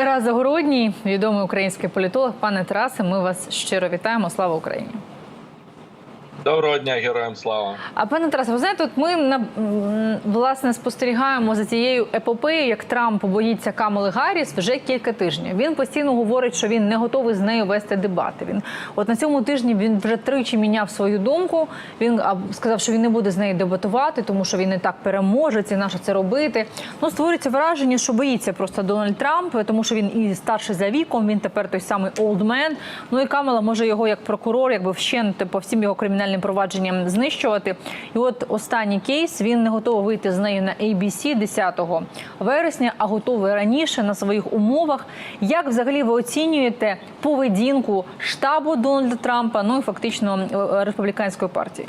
Тарас Загородній, відомий український політолог. Пане Тарасе, ми вас щиро вітаємо. Слава Україні! Доброго дня, героям слава. А пане Тарасе, ви знаєте, от ми власне спостерігаємо за цією епопеєю, як Трамп боїться Камали Гарріс вже кілька тижнів. Він постійно говорить, що він не готовий з нею вести дебати. Він от на цьому тижні він вже тричі міняв свою думку. Він сказав, що він не буде з нею дебатувати, тому що він не так переможець і наше це робити. Ну створюється враження, що боїться просто Дональд Трамп, тому що він і старший за віком. Він тепер той самий олдмен. Ну і Камала може його як прокурор, якби вщенти по всім його кримінальним провадженням знищувати. І от останній кейс він не готовий вийти з нею на ABC 10 вересня, а готовий раніше на своїх умовах. Як взагалі ви оцінюєте поведінку штабу Дональда Трампа? Ну і фактично е, республіканської партії?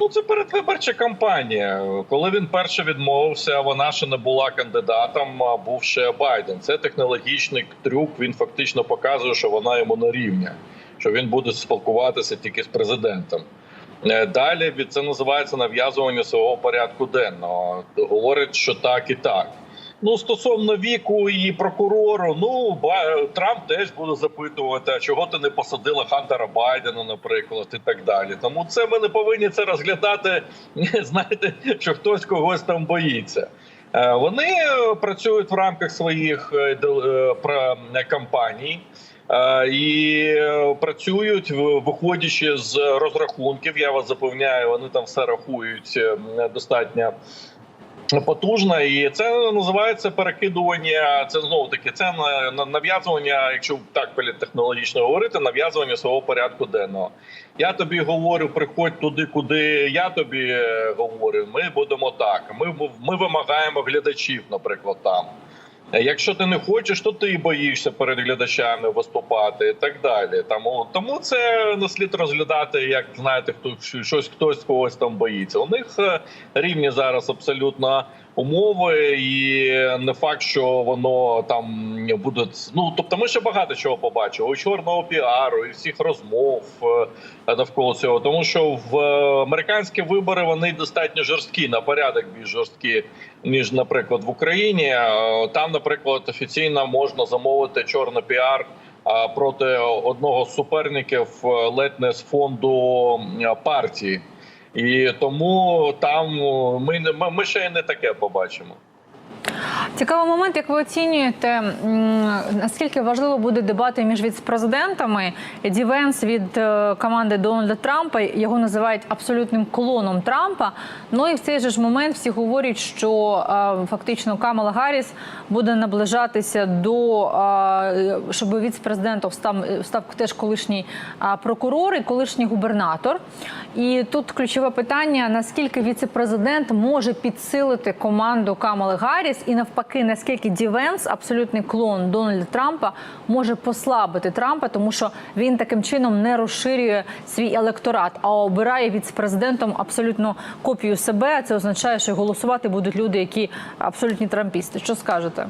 Ну це передвиборча кампанія. Коли він перше відмовився, вона ще не була кандидатом, а був ще Байден. Це технологічний трюк. Він фактично показує, що вона йому на рівня, що він буде спілкуватися тільки з президентом. Е, Далі це називається нав'язування свого порядку денного. Говорить, що так і так. Ну, стосовно віку і прокурору, ну Трамп теж буде запитувати, а чого ти не посадила Хантера Байдена, наприклад, і так далі. Тому це ми не повинні це розглядати. Знаєте, що хтось когось там боїться. Е, Вони працюють в рамках своїх е, кампаній. І е, працюють виходячи з розрахунків. Я вас запевняю, вони там все рахують е, достатньо потужна, і це називається перекидування. Це знову таки це на- на- нав'язування, якщо так політтехнологічно говорити, нав'язування свого порядку денного. Я тобі говорю, приходь туди, куди я тобі е, говорю. Ми будемо так. Ми ми вимагаємо глядачів, наприклад, там. Е, Якщо ти не хочеш, то ти боїшся перед глядачами виступати і так далі. Тому тому це не слід розглядати, як знаєте, хто щось хтось когось там боїться. У них е, рівні зараз абсолютно умови, і не факт, що воно там буде. Ну тобто, ми ще багато чого побачили у чорного піару і всіх розмов е, навколо цього. Тому що в е, американські вибори вони достатньо жорсткі на порядок більш жорсткі ніж, наприклад, в Україні. Е, Там, наприклад, офіційно можна замовити чорний піар проти одного з суперників ледь не з фонду партії. І тому там ми ми, ще не таке побачимо. Цікавий момент, як ви оцінюєте, наскільки важливо буде дебати між віцпрезидентами. Еді Венс від команди Дональда Трампа його називають абсолютним клоном Трампа. Ну і в цей же ж момент всі говорять, що е, фактично Камала Гарріс буде наближатися до е, щоб віцпрезидентом став, став теж колишній е, прокурор і колишній губернатор. І тут ключове питання: наскільки віцепрезидент може підсилити команду Камали Гарріс, і навпаки, наскільки Дівенс, абсолютний клон Дональда Трампа, може послабити Трампа, тому що він таким чином не розширює свій електорат, а обирає віцпрезидентом абсолютно копію себе. Це означає, що голосувати будуть люди, які абсолютні трампісти. Що скажете?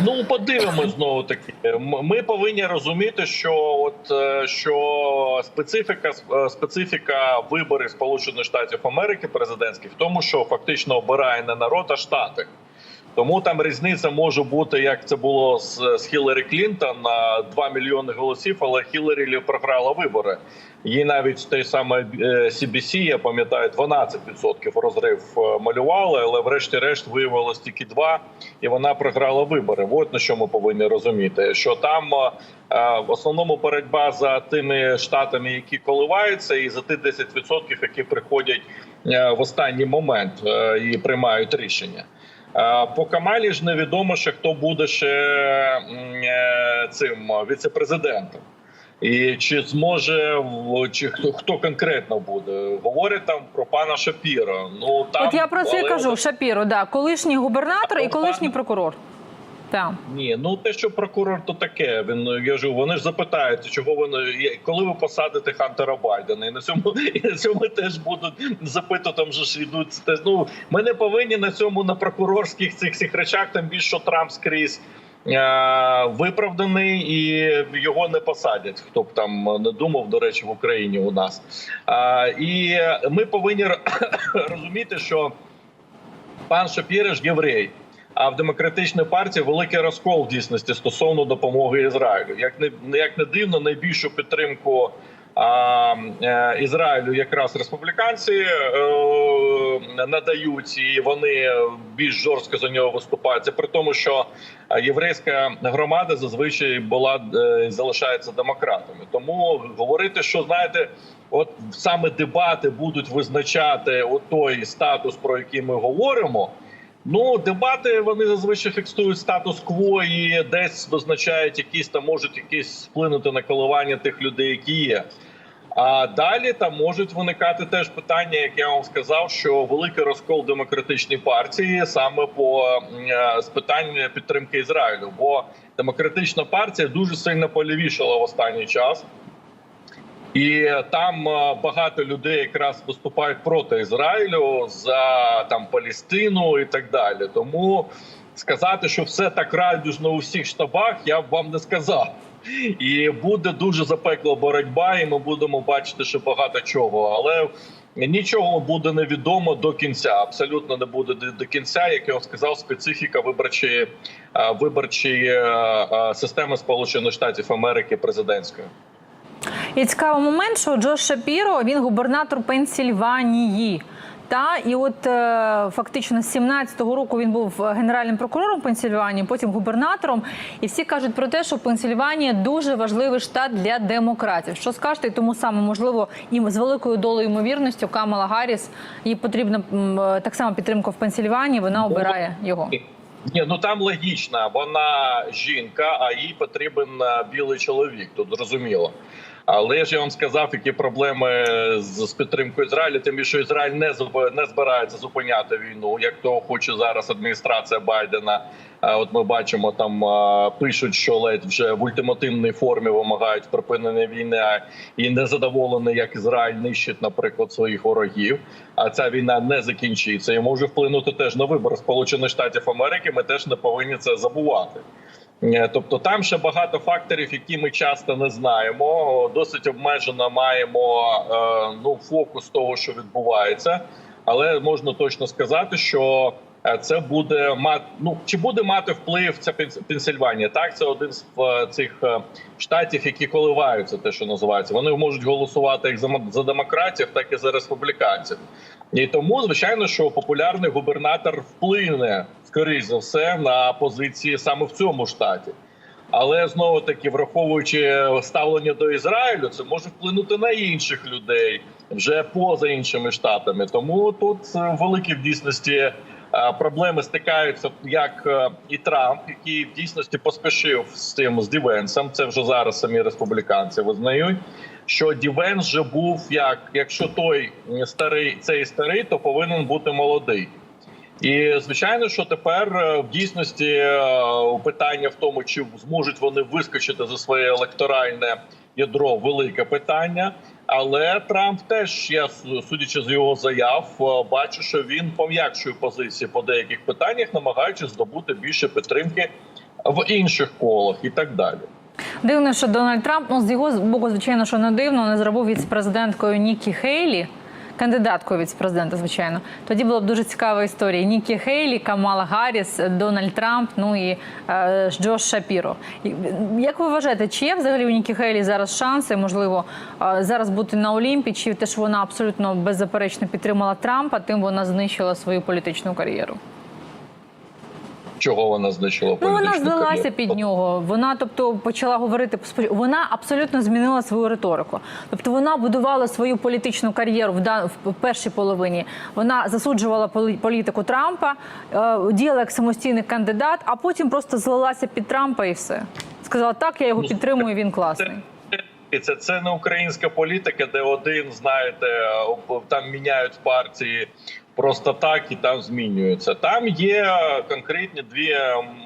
Ну, подивимось знову таки. Ми повинні розуміти, що от е, що специфіка е, специфіка виборів Сполучених Штатів Америки президентських в тому, що фактично обирає не народ, а штати. Тому там різниця може бути, як це було з, з Хіларі Клінтон на 2 мільйони голосів, але Хіларі програла вибори. Їй навіть той самий е, CBC, я пам'ятаю, 12% розрив е, малювали, але врешті-решт виявилось тільки 2, і вона програла вибори. От на що ми повинні розуміти, що там е, в основному боротьба за тими штатами, які коливаються, і за ті 10%, які приходять е, в останній момент е, і приймають рішення. Е, По Камалі ж невідомо ще хто буде ще е, цим віцепрезидентом. І чи зможе чи хто хто конкретно буде? Говорять там про пана Шапіра. Ну там От я про це але- кажу. Шапіро, да, колишній губернатор і колишній прокурор. Так. Ні, ну те, що прокурор, то таке. Він я ж вони ж запитають, чого вони коли ви посадите Хантера Байдена, і на цьому і на цьому теж будуть запитувати, там же ж йдуть. Ну ми не повинні на цьому на прокурорських цих цих речах, тим більше що Трамп скрізь. е, Виправданий і його не посадять. Хто б там не думав, до речі, в Україні у нас. І ми повинні розуміти, що пан Шапіриш єврей. А в демократичній партії великий розкол в дійсності стосовно допомоги Ізраїлю. Як не як не дивно, найбільшу підтримку а, е, Ізраїлю якраз республіканці е, надають, і вони більш жорстко за нього виступають. Це при тому, що єврейська громада зазвичай була е, залишається демократами. Тому говорити, що знаєте, от саме дебати будуть визначати той статус, про який ми говоримо. Ну, дебати вони зазвичай фіксують статус-кво і десь визначають якісь там можуть якісь вплинути на коливання тих людей, які є. А далі там можуть виникати теж питання, як я вам сказав, що великий розкол демократичній партії саме по е, з питань підтримки Ізраїлю, бо демократична партія дуже сильно полівішала в останній час. І там е, багато людей якраз виступають проти Ізраїлю за там Палістину і так далі. Тому сказати, що все так радужно у всіх штабах, я б вам не сказав. І буде дуже запекла боротьба, і ми будемо бачити ще багато чого. Але нічого буде невідомо до кінця. Абсолютно не буде до- кінця, як я вам сказав, специфіка виборчої е, виборчої е, системи Сполучених Штатів Америки президентської. І цікавий момент, що Джош Шапіро він губернатор Пенсільванії. Та і от е, фактично з 17-го року він був генеральним прокурором Пенсільванії, потім губернатором. І всі кажуть про те, що Пенсільванія дуже важливий штат для демократів. Що скажете, і тому саме можливо їм з великою долею ймовірністю Камала Гарріс їй потрібна е, так само підтримка в Пенсільванії. Вона обирає його. Ні, ну там логічно. Вона жінка, а їй потрібен е, білий чоловік. Тут зрозуміло. Але ж я вам сказав, які проблеми з, з підтримкою Ізраїля. Тим більше Ізраїль не не збирається зупиняти війну, як того хоче зараз адміністрація Байдена. От ми бачимо, там пишуть, що ледь вже в ультимативній формі вимагають припинення війни і не задоволені, як Ізраїль нищить, наприклад, своїх ворогів. А ця війна не закінчиться і може вплинути теж на вибори Сполучених Штатів Америки. Ми теж не повинні це забувати. Е, Тобто там ще багато факторів, які ми часто не знаємо. Досить обмежено маємо е, ну фокус того, що відбувається, але можна точно сказати, що це буде мати ну чи буде мати вплив ця Пенс- Пенсильванія. Так, це один з е, цих е, штатів, які коливаються, те, що називається. Вони можуть голосувати як за демократів, так і за республіканців. І тому, звичайно, що популярний губернатор вплине скоріш за все на позиції саме в цьому штаті. Але знову таки, враховуючи ставлення до Ізраїлю, це може вплинути на інших людей вже поза іншими штатами. Тому тут е, великі в дійсності е, проблеми стикаються, як е, і Трамп, який в дійсності поспішив з цим з Дівенсом. Це вже зараз самі республіканці визнають. Що Дівенс вже був як якщо той старий цей старий, то повинен бути молодий. І звичайно, що тепер е, в дійсності е, питання в тому, чи зможуть вони вискочити за своє електоральне ядро, велике питання. Але Трамп теж я судячи з його заяв, е, бачу, що він пом'якшує позиції по деяких питаннях, намагаючись здобути більше підтримки в інших колах і так далі. Дивно, що Дональд Трамп, ну з його боку, звичайно, що не дивно, не зробив із президенткою Нікі Хейлі, кандидаткою від президента, звичайно. Тоді була б дуже цікава історія. Нікі Хейлі, Камала Гарріс, Дональд Трамп, ну і е, Джош Шапіро. Як ви вважаєте, чи є взагалі у Нікі Хейлі зараз шанси, можливо, е, зараз бути на Олімпі, чи те, що вона абсолютно беззаперечно підтримала Трампа, тим вона знищила свою політичну кар'єру? Чого вона знищила Ну, вона здалася кар'єру? під нього. Вона, тобто, почала говорити Вона абсолютно змінила свою риторику. Тобто, вона будувала свою політичну кар'єру в дан- в першій половині. Вона засуджувала полі- політику Трампа, е, діяла як самостійний кандидат, а потім просто злилася під Трампа і все. Сказала, так, я його Ну, підтримую. Він класний. І це, це не українська політика, де один, знаєте, там міняють партії просто так і там змінюються. Там є конкретні дві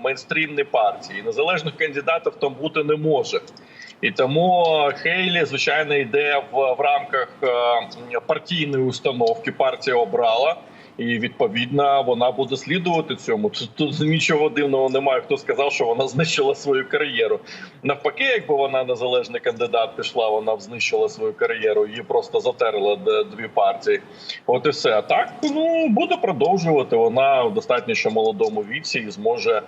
мейнстрімні партії. Незалежних кандидатів там бути не може. І тому Хейлі, звичайно, йде в, в рамках е, партійної установки. Партія обрала. І відповідно вона буде слідувати цьому. Тут, тут нічого дивного немає. Хто сказав, що вона знищила свою кар'єру. Навпаки, якби вона незалежний кандидат пішла, вона б знищила свою кар'єру. Її просто затерли дві партії. От і все. А так ну буде продовжувати. Вона в достатньо ще молодому віці і зможе.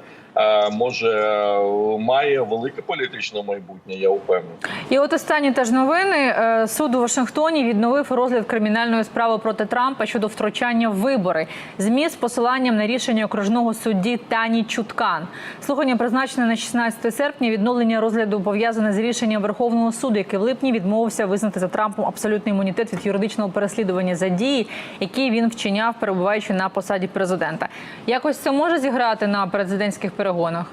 Може має велике політичне майбутнє, я впевнений. І от останні теж новини. Е, Суд у Вашингтоні відновив розгляд кримінальної справи проти Трампа щодо втручання в вибори. ЗМІ з посиланням на рішення окружного судді Тані Чуткан. Слухання призначене на 16 серпня. Відновлення розгляду пов'язане з рішенням Верховного суду, який в липні відмовився визнати за Трампом абсолютний імунітет від юридичного переслідування за дії, які він вчиняв, перебуваючи на посаді президента. Якось це може зіграти на президентських перегонах.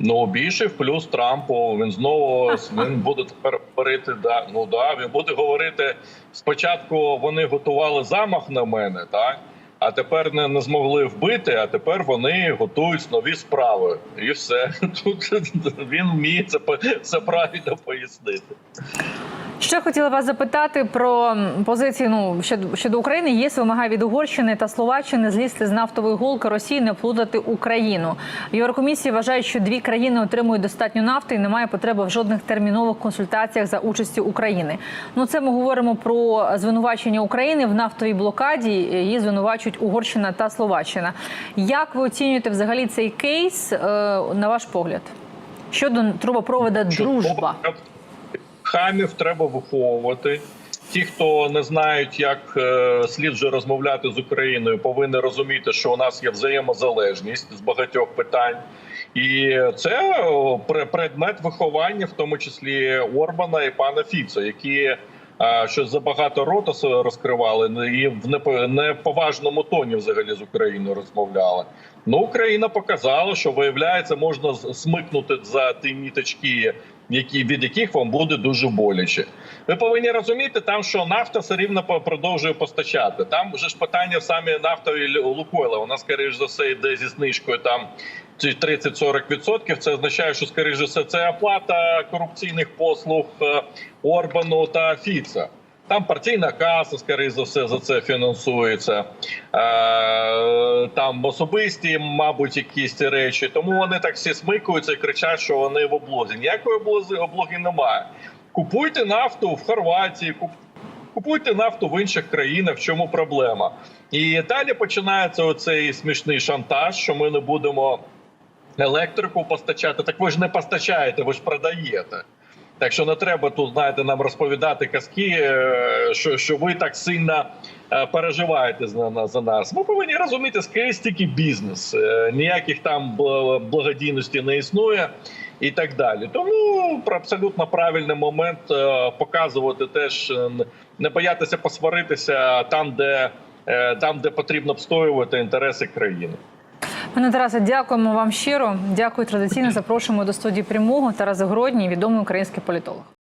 Ну більше в плюс Трампу. Він знову він буде тепер говорити. Да, ну да, він буде говорити. Спочатку вони готували замах на мене, так а тепер не, не змогли вбити. А тепер вони готують нові справи, і все тут він вміє це це правильно пояснити. Ще хотіла вас запитати про м, позиції ну щодо, щодо України. ЄС вимагає від Угорщини та Словаччини злізти з нафтової голки Росії, не плутати Україну. В Єврокомісії вважають, що дві країни отримують достатньо нафти і немає потреби в жодних термінових консультаціях за участю України. Ну це ми говоримо про звинувачення України в нафтовій блокаді. Її звинувачують Угорщина та Словаччина. Як ви оцінюєте взагалі цей кейс е, на ваш погляд? Щодо трубопровода дружба? Хамів треба виховувати. Ті, хто не знають, як е, слід же розмовляти з Україною, повинні розуміти, що у нас є взаємозалежність з багатьох питань, і це предмет виховання, в тому числі Орбана і пана Фіцо, які е, щось забагато рота розкривали і в непо- неповажному тоні взагалі з Україною розмовляли. Ну, Україна показала, що виявляється, можна смикнути за ті ніточки, які від яких вам буде дуже боляче. Ви повинні розуміти, там що нафта все рівно продовжує постачати. Там вже ж питання в самі нафтові Лукойла. Вона скоріш за все йде зі знижкою там ці 30-40%. Це означає, що скоріш за все це оплата корупційних послуг е, Орбану та Фіца. Там партійна каса, скоріше за все, за це фінансується. Е, Там особисті, мабуть, якісь речі. Тому вони так всі смикуються і кричать, що вони в облозі. Ніякої облози облоги немає. Купуйте нафту в Хорватії, купуйте нафту в інших країнах. В чому проблема? І далі починається оцей смішний шантаж, що ми не будемо електрику постачати. Так ви ж не постачаєте, ви ж продаєте. Так що не треба тут, знаєте, нам розповідати казки, е, що, що ви так сильно е, переживаєте за, на- за нас. Ми повинні розуміти, скрізь тільки бізнес. Е, Ніяких там бл- благодійності не існує і так далі. Тому абсолютно правильний момент показувати теж не боятися посваритися там, де, там, де потрібно обстоювати інтереси країни. Пане Тарасе, дякуємо вам щиро. Дякую традиційно. Запрошуємо до студії прямого Тарас Гродній, відомий український політолог.